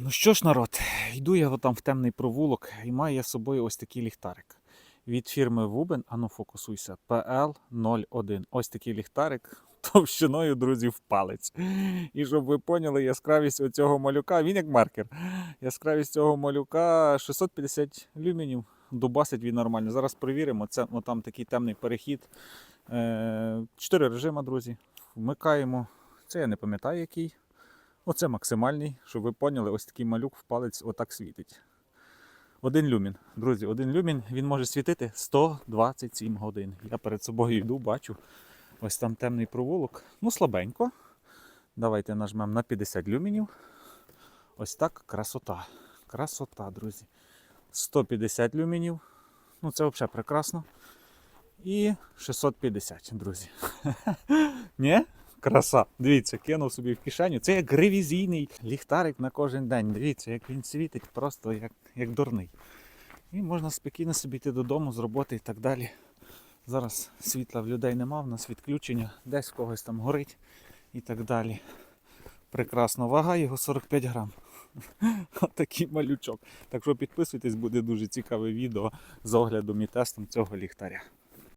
Ну що ж, народ, йду я там в темний провулок і маю я з собою ось такий ліхтарик. Від фірми Вубен, ану фокусуйся, PL01. Ось такий ліхтарик товщиною, друзі, в палець. І щоб ви поняли, яскравість оцього малюка, він як маркер. Яскравість цього малюка 650 люмінів. Дубасить він нормально. Зараз перевіримо. Це ну, там такий темний перехід. Е, Чотири режима, друзі. Вмикаємо. Це я не пам'ятаю який. Оце максимальний, щоб ви поняли, ось такий малюк в палець отак світить. Один люмін. Друзі, один люмін він може світити 127 годин. Я перед собою йду, бачу. Ось там темний провулок. Ну, слабенько. Давайте нажмемо на 50 люмінів. Ось так красота. Красота, друзі. 150 люмінів. Ну, це взагалі прекрасно. І 650, друзі. Ні? Краса. Дивіться, кинув собі в кишеню. Це як ревізійний ліхтарик на кожен день. Дивіться, як він світить, просто як, як дурний. І можна спокійно собі йти додому з роботи і так далі. Зараз світла в людей нема, в нас відключення, десь когось там горить і так далі. Прекрасно. Вага його 45 грам. Отакий малючок. Так що підписуйтесь, буде дуже цікаве відео з оглядом і тестом цього ліхтаря.